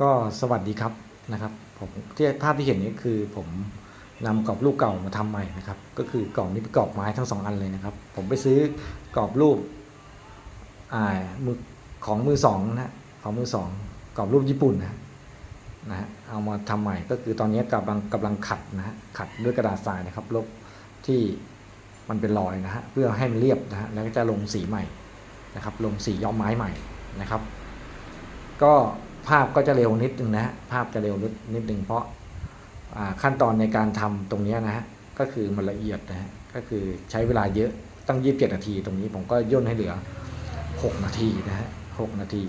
ก็สวัสดีครับนะครับผมที่ภาพที่เห็นนี้คือผมนำกรอบรูปเก่ามาทำใหม่นะครับ ก็คือกรอบนี้เป็นกรอบไม้ทั้งสองอันเลยนะครับ ผมไปซื้อกรอบรูปอ่ามือของมือสองนะของมือสองกรอบรูปญี่ปุ่นนะนะฮะเอามาทำใหม่ก็คือตอนนี้กำลังกำลังขัดนะฮะขัดด้วยกระดาษทรายนะครับลบที่มันเป็นรอยนะฮะเพื่อให้มันเรียบนะฮะแล้วก็จะลงสีใหม่นะครับ ลงสีย้อมไม้ใหม่นะครับ ก็ ภาพก็จะเร็วนิดนึงนะภาพจะเร็วนิดนิดนึงเพราะาขั้นตอนในการทำตรงนี้นะฮะก็คือมันละเอียดนะฮะก็คือใช้เวลาเยอะตั้ง 27 นาที ตรงนี้ผมก็ย่นให้เหลือ 6 นาทีนะฮะ6นาที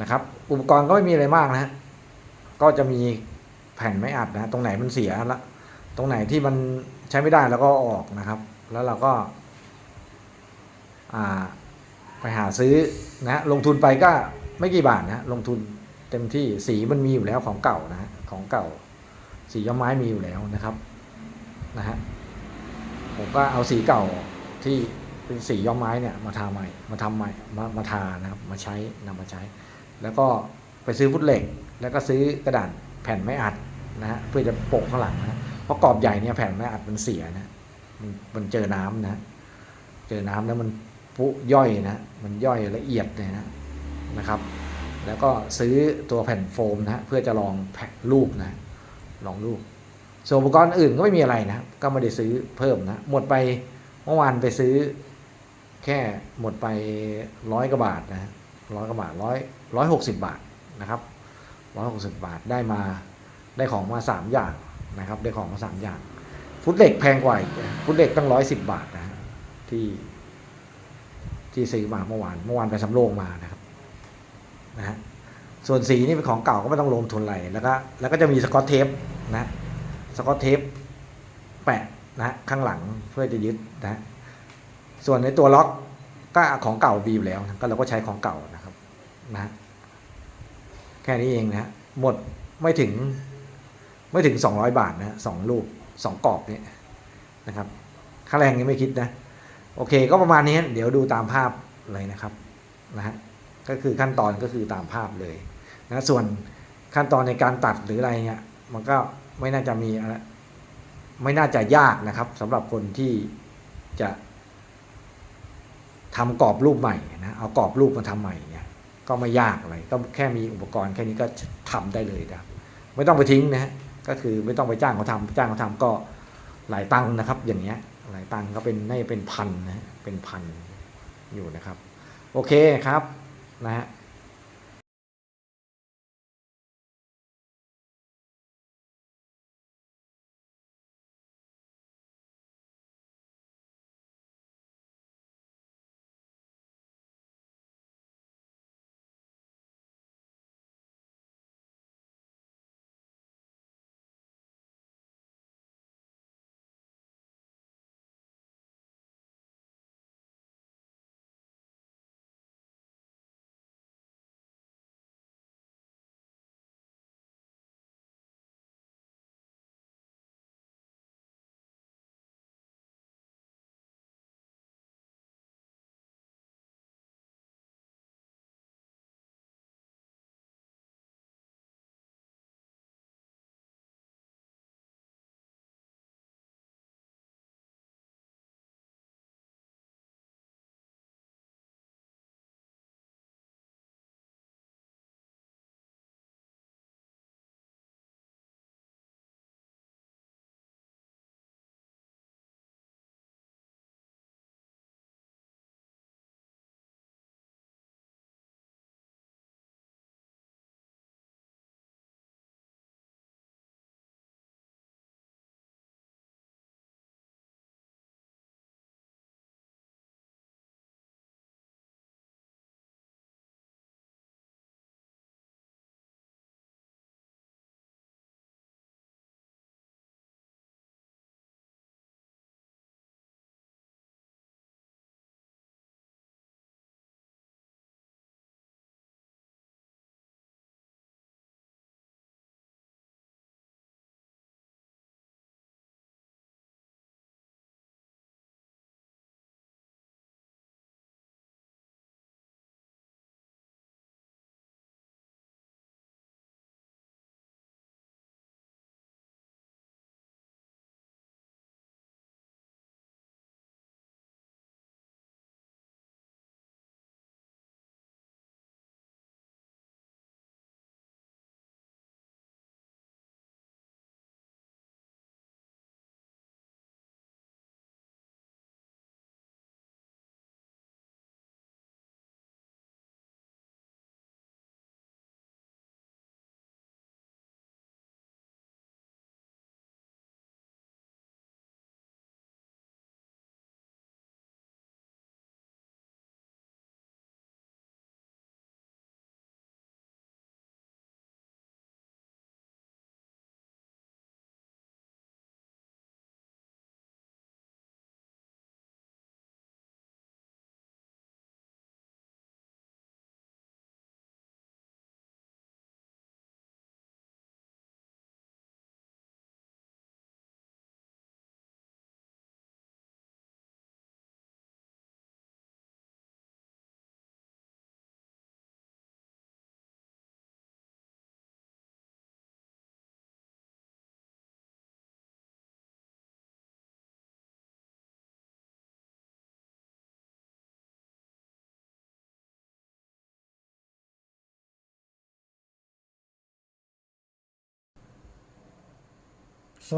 นะครับ อุปกรณ์ก็ไม่มีอะไรมากนะฮะก็จะมีแผ่นไม้อัดนะตรงไหนมันเสียละตรงไหนที่มันใช้ไม่ได้แล้วก็ออกนะครับ แล้วเราก็อ่าไปหาซื้อนะฮะลงทุนไปก็ ไม่กี่บาทนะลงทุนเต็มที่สีมันมีอยู่แล้วของเก่านะของเก่า สีย้อมไม้มีอยู่แล้วนะครับนะฮะผมก็เอาสีเก่าที่เป็นสีย้อมไม้เนี่ยมาทาใหม่มาทำใหม่มามาทานะครับมาใช้นำมาใช้ แล้วก็ไปซื้อฟุตเหล็ก แล้วก็ซื้อกระดาษแผ่นไม้อัดนะฮะเพื่อจะโปะข้างหลังนะเพราะกรอบใหญ่เนี่ยแผ่นไม้อัดมันเสียนะมันมันเจอน้ำนะ เจอน้ำแล้วมันปุย่อยนะมันย่อยละเอียดเลยนะ นะครับ แล้วก็ซื้อตัวแผ่นโฟมนะเพื่อจะลองแพ็ครูปนะลองรูปส่วนอุปกรณ์อื่นก็ไม่มีอะไรนะก็ไม่ได้ซื้อเพิ่มนะหมดไปเมื่อวานไปซื้อ แค่หมดไปร้อยกว่าบาทนะร้อยกว่าบาทร้อยร้อยหกสิบบาทนะครับร้อยหกสิบบาทได้มาได้ของมาสามอย่างนะครับ ได้ของมาสามอย่าง ฟุตเหล็กแพงกว่าฟุตเหล็กตั้งร้อยสิบบาทนะฮะที่ที่ซื้อมาเมื่อวานเมื่อวานไปสำโรงมานะครับ นะฮะส่วนสีนี่เป็นของเก่าก็ไม่ต้องลงทุนอะไรแล้วก็แล้วก็จะมีสกอตเทปนะสกอตเทปแปะนะฮะข้างหลังเพื่อจะยึดนะฮะส่วนในตัวล็อกก็ของเก่าบีอยู่แล้วก็เราก็ใช้ของเก่านะครับนะฮะแค่นี้เองนะฮะหมดไม่ถึงไม่ถึงสองร้อยบาทนะสองลูกสองกรอบนี่นะครับค่าแรงยังไม่คิดนะ โอเคก็ประมาณนี้เดี๋ยวดูตามภาพเลยนะครับนะฮะ ก็คือขั้นตอนก็คือตามภาพเลยนะส่วนขั้นตอนในการตัดหรืออะไรเนี่ยมันก็ไม่น่าจะมีอะไรไม่น่าจะยากนะครับสำหรับคนที่จะทำกรอบรูปใหม่นะเอากรอบรูปมาทำใหม่เนี่ยก็ไม่ยากอะไรก็แค่มีอุปกรณ์แค่นี้ก็ทำได้เลยนะไม่ต้องไปทิ้งนะก็คือไม่ต้องไปจ้างเขาทำจ้างเขาทำก็หลายตังค์นะครับ อย่างเงี้ยหลายตังค์ก็เป็นน่าจะเป็นพันนะเป็นพันอยู่นะครับ โอเคครับ นะฮะ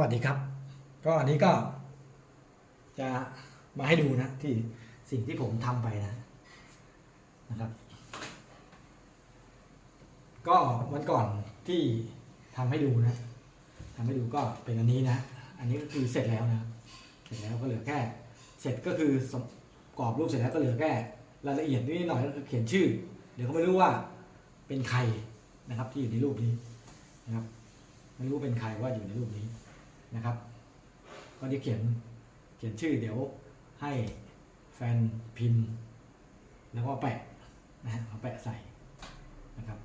วัสดีครับ ก็อันนี้ก็ จะมาให้ดูนะที่สิ่งที่ผมทำไปนะนะครับ ก็วันก่อนที่ทำให้ดูนะทำให้ดูก็เป็นอันนี้นะ อันนี้ก็คือเสร็จแล้วนะ เสร็จแล้วก็เหลือแค่ เสร็จก็คือกรอบรูปเสร็จแล้วก็เหลือแค่รายละเอียดนิดหน่อยก็คือเขียนชื่อ เดี๋ยวเขาไม่รู้ว่าเป็นใครนะครับที่อยู่ในรูปนี้นะครับไม่รู้เป็นใครว่าอยู่ในรูปนี้ นะครับ ก็ได้เขียนเขียนชื่อเดี๋ยวให้แฟนพิมพ์ แล้วก็แปะนะฮะเอาแปะใส่นะครับ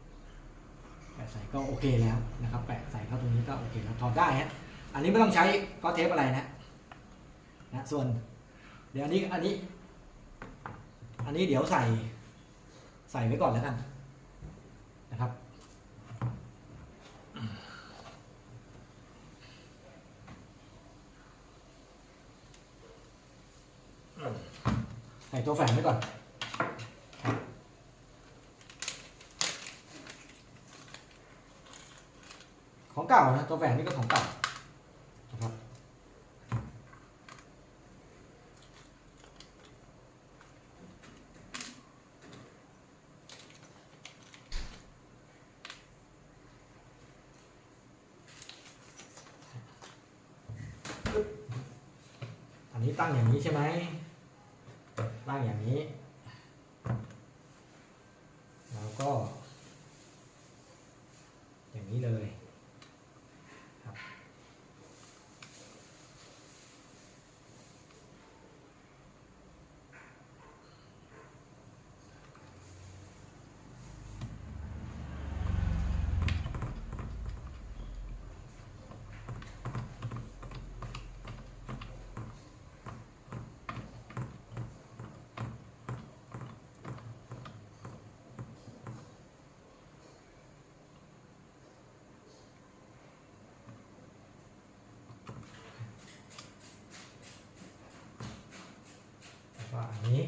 แปะใส่ก็โอเคแล้วนะครับ แปะใส่เข้าตรงนี้ก็โอเคแล้วถอดได้ฮะอันนี้ไม่ต้องใช้ก็เทปอะไรนะนะส่วน เดี๋ยวอันนี้อันนี้ อันนี้เดี๋ยวใส่ใส่ไว้ก่อนแล้วกันนะครับ ใส่ตัวแฝงไว้ก่อนของเก่านะตัวแฝงนี่ก็ของเก่านะครับอันนี้ตั้งอย่างนี้ใช่ไหม ตั้งอย่างนี้ แล้วก็ อย่างนี้เลยครับแล้วก็อันนี้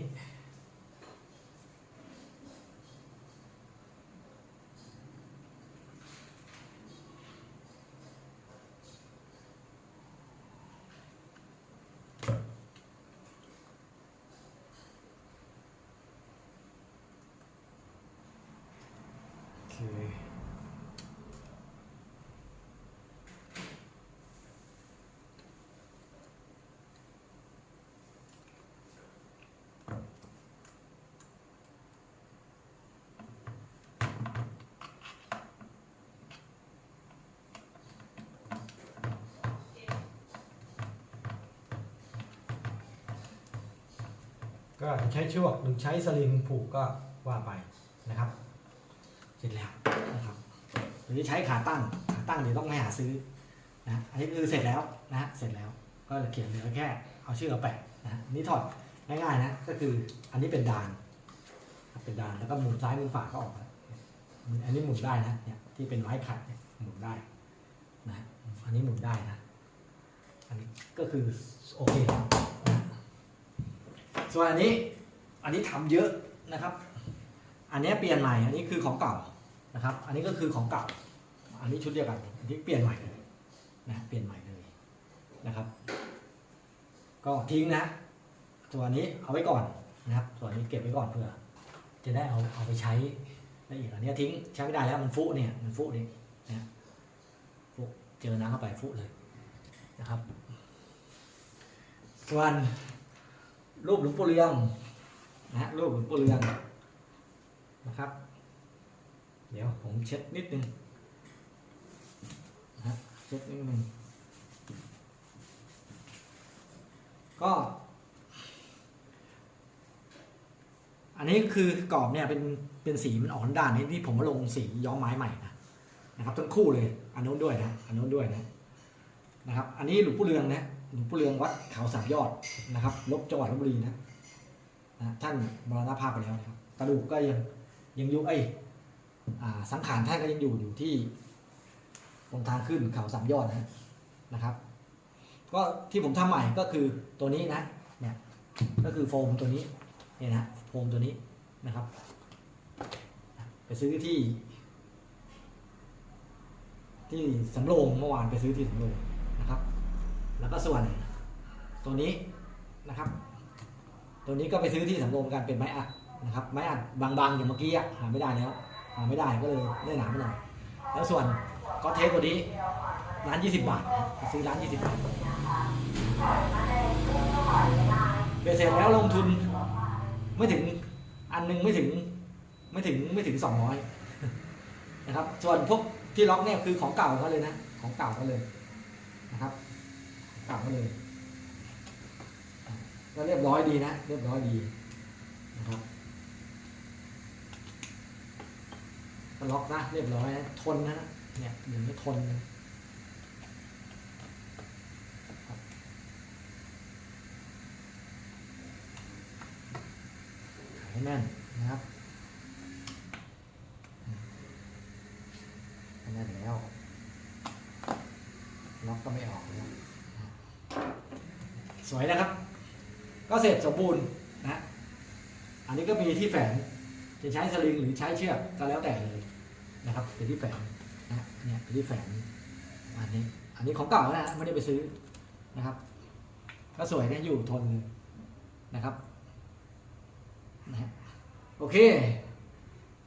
โอเค ก็ใช้เชือกหรือใช้สลิงผูกก็ว่าไปนะครับ เสร็จแล้ว รือใช้ขาตั้งขาตั้งเดี๋ยวต้องไปหาซื้อนะอันนี้คือเสร็จแล้วนะเสร็จแล้วก็เขียนเหลือแค่เอาชื่อเอาแปะนะนี่ถอดง่ายๆนะก็คืออันนี้เป็นดานเป็นดานแล้วก็หมุนซ้ายมุนขวาก็ออกอันนี้หมุนได้นะเนี่ยที่เป็นไม้ขัดเนี่ยหมุนได้นะอันนี้หมุนได้นะอันนี้ก็คือโอเคส่วนอันนี้อันนี้ทำเยอะนะครับ อันนี้เปลี่ยนใหม่อันนี้คือของเก่านะครับ อันนี้ก็คือของเก่า อันนี้ชุดเดียวกันอันนี้เปลี่ยนใหม่เลยนะเปลี่ยนใหม่เลยนะครับ ก็ทิ้งนะส่วนนี้เอาไว้ก่อนนะครับ ส่วนนี้เก็บไว้ก่อนเพื่อ จะได้เอาเอาไปใช้ได้อีกอันนี้ทิ้งใช้ไม่ได้แล้วมันฟุเนี่ยมันฟุนี่นะฟุเจอน้ำเข้าไปฟุเลยนะครับ ส่วนรูปหลวงปู่เรืองนะรูปหลวงปู่เรืองนะครับ เดี๋ยวผมเช็ดนิดนึง ช็ดนิดนึงก็ อันนี้คือกรอบเนี่ยเป็นเป็นสีมันอ่อกด้านนี้ที่ผมมาลงสีย้อมไม้ใหม่นะนะครับทั้งคู่เลยอันนู้นด้วยนะอันนู้นด้วยนะนะครับ อันนี้หลวงปู่เรืองนะหลวงปู่เรืองวัดเขาสามยอดนะครับลบจังหวัดลบบุรีนะนะท่านมรณภาพไปแล้วนะครับกระดูกก็ยังยังอยู่ไออสังขารท่านก็ยังอยู่อยู่ที่ ตรงทางขึ้นเขาสามยอดนะนะครับ ก็ที่ผมทำใหม่ก็คือตัวนี้นะเนี่ยก็คือโฟมตัวนี้เนี่ยนะโฟมตัวนี้นะครับ ไปซื้อที่ ที่สำโรงเมื่อวานไปซื้อที่สำโรงนะครับ แล้วก็ส่วนตัวนี้นะครับ ตัวนี้ก็ไปซื้อที่สำโรงกันเป็นไม้อัดนะครับไม้อัดบางๆอย่างเมื่อกี้หาไม่ได้แล้วหาไม่ได้ก็เลยได้หนามาหน่อยแล้วส่วน ก็เทปตัวนี้ร้าน20บาทนะไปซื้อร้าน20บาทเบสเสร็จแล้วลงทุนไม่ถึงอันหนึงไม่ถึงไม่ถึงไม่ถึง200นะครับ ส่วนพวกที่ล็อกเนี่ยคือของเก่าก็เลยนะ ของเก่าก็เลยนะครับเก่าก็เลยก็เรียบร้อยดีนะ เรียบร้อยดีนะครับก็ล็อกนะเรียบร้อยนะทนนะ เนี่ยอย่งนี้ทนขายให้แน่นนะครับแน่นแล้ว ล็อกก็ไม่ออกแล้วสวยนะครับ ก็เสร็จสมบูรณ์นะ อันนี้ก็มีที่แฝงจะใช้สลิงหรือใช้เชือกก็แล้วแต่เลยนะครับเป็นที่แฝง นะเนี่ยที่แฝงอันนี้ อันนี้ของเก่าแล้วนะไม่ได้ไปซื้อนะครับ ก็สวยเนะอยู่ทนนะครับนะฮะโอเค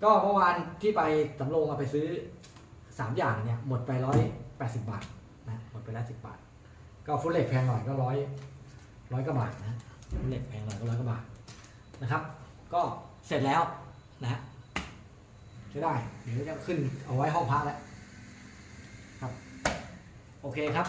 ก็เมื่อวานที่ไปสำโรงเอาไปซื้อสามอย่างเนี่ยหมดไปร้อยแปดสิบบาทนะหมดไปร้อยสิบบาท ก็ฟุตเหล็กแพงหน่อยก็ร้อยร้อยกว่าบาทนะเหล็กแพงหน่อยก็ร้อยกว่าบาทนะครับ ก็เสร็จแล้วนะฮะใช้ได้ เดี๋ยวจะขึ้นเอาไว้ห้องพักแล้ว โอเคครับ